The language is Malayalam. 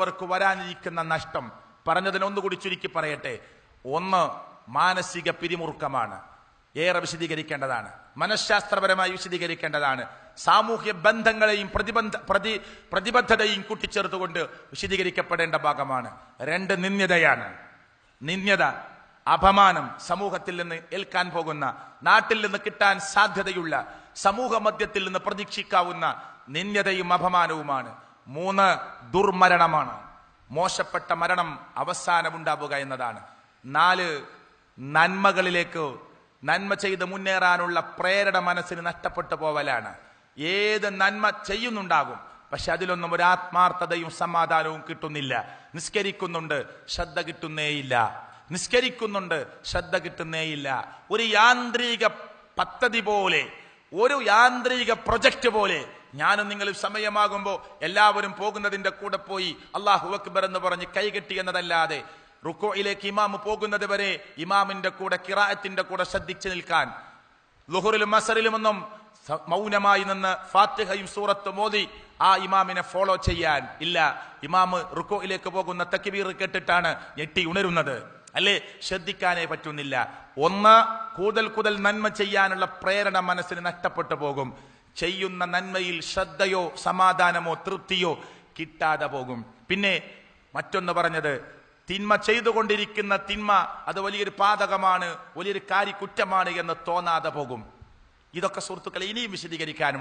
അവർക്ക് വരാനിരിക്കുന്ന നഷ്ടം. പറഞ്ഞതിന് ഒന്നുകൂടി ചുരുക്കി പറയട്ടെ. ഒന്ന് മാനസിക പിരിമുറുക്കമാണ്. ഏറെ വിശദീകരിക്കേണ്ടതാണ്. മനഃശാസ്ത്രപരമായി വിശദീകരിക്കേണ്ടതാണ്. സാമൂഹ്യ ബന്ധങ്ങളെയും പ്രതിബന്ധ പ്രതി പ്രതിബദ്ധതയും കൂട്ടിച്ചേർത്തുകൊണ്ട് വിശദീകരിക്കപ്പെടേണ്ട ഭാഗമാണ്. രണ്ട് നിന്ദ്യതയാണ്. നിന്ദ്യത അപമാനം സമൂഹത്തിൽ നിന്ന് ഏൽക്കാൻ പോകുന്ന നാട്ടിൽ നിന്ന് കിട്ടാൻ സാധ്യതയുള്ള സമൂഹ മധ്യത്തിൽ നിന്ന് പ്രതീക്ഷിക്കാവുന്ന നിന്ദ്യതയും അപമാനവുമാണ്. മൂന്ന് ദുർമരണമാണ്. മോശപ്പെട്ട മരണം അവസാനമുണ്ടാവുക എന്നതാണ്. നാല് നന്മകളിലേക്ക് നന്മ ചെയ്ത് മുന്നേറാനുള്ള പ്രേരണ മനസ്സിന് നഷ്ടപ്പെട്ടു പോവലാണ്. ഏത് നന്മ ചെയ്യുന്നുണ്ടാകും പക്ഷെ അതിലൊന്നും ഒരു ആത്മാർത്ഥതയും സമാധാനവും കിട്ടുന്നില്ല. നിസ്കരിക്കുന്നുണ്ട് ശ്രദ്ധ കിട്ടുന്നേയില്ല. നിസ്കരിക്കുന്നുണ്ട് ശ്രദ്ധ കിട്ടുന്നേയില്ല. ഒരു യാന്ത്രിക പദ്ധതി പോലെ ഒരു യാന്ത്രിക പ്രൊജക്റ്റ് പോലെ ഞാനും നിങ്ങൾ സമയമാകുമ്പോൾ എല്ലാവരും പോകുന്നതിന്റെ കൂടെ പോയി അള്ളാഹു അക്ബർ എന്ന് പറഞ്ഞ് കൈകെട്ടി എന്നതല്ലാതെ റുക്കോയിലേക്ക് ഇമാം പോകുന്നത് വരെ ഇമാമിന്റെ കൂടെ കിറായത്തിന്റെ കൂടെ ശ്രദ്ധിച്ചു നിൽക്കാൻ. ലുഹറിലും മസറിലുമൊന്നും മൗനമായി നിന്ന് ഫാത്തിഹയും സൂറത്ത് മോദി ആ ഇമാമിനെ ഫോളോ ചെയ്യാൻ ഇല്ല. ഇമാമ് റുക്കോയിലേക്ക് പോകുന്ന തക്കിബീർ കേട്ടിട്ടാണ് ഞെട്ടി ഉണരുന്നത്. അല്ലേ? ശ്രദ്ധിക്കാനേ പറ്റുന്നില്ല. ഒന്ന് കൂടുതൽ കൂടുതൽ നന്മ ചെയ്യാനുള്ള പ്രേരണ മനസ്സിന് നഷ്ടപ്പെട്ടു പോകും. ചെയ്യുന്ന നന്മയിൽ ശ്രദ്ധയോ സമാധാനമോ തൃപ്തിയോ കിട്ടാതെ പോകും. പിന്നെ മറ്റൊന്ന് പറഞ്ഞത് തിന്മ ചെയ്തുകൊണ്ടിരിക്കുന്ന തിന്മ അത് വലിയൊരു പാതകമാണ് വലിയൊരു കാര്യക്കുറ്റമാണ് എന്ന് തോന്നാതെ പോകും. ഇതൊക്കെ സുഹൃത്തുക്കളെ ഇനിയും വിശദീകരിക്കാനും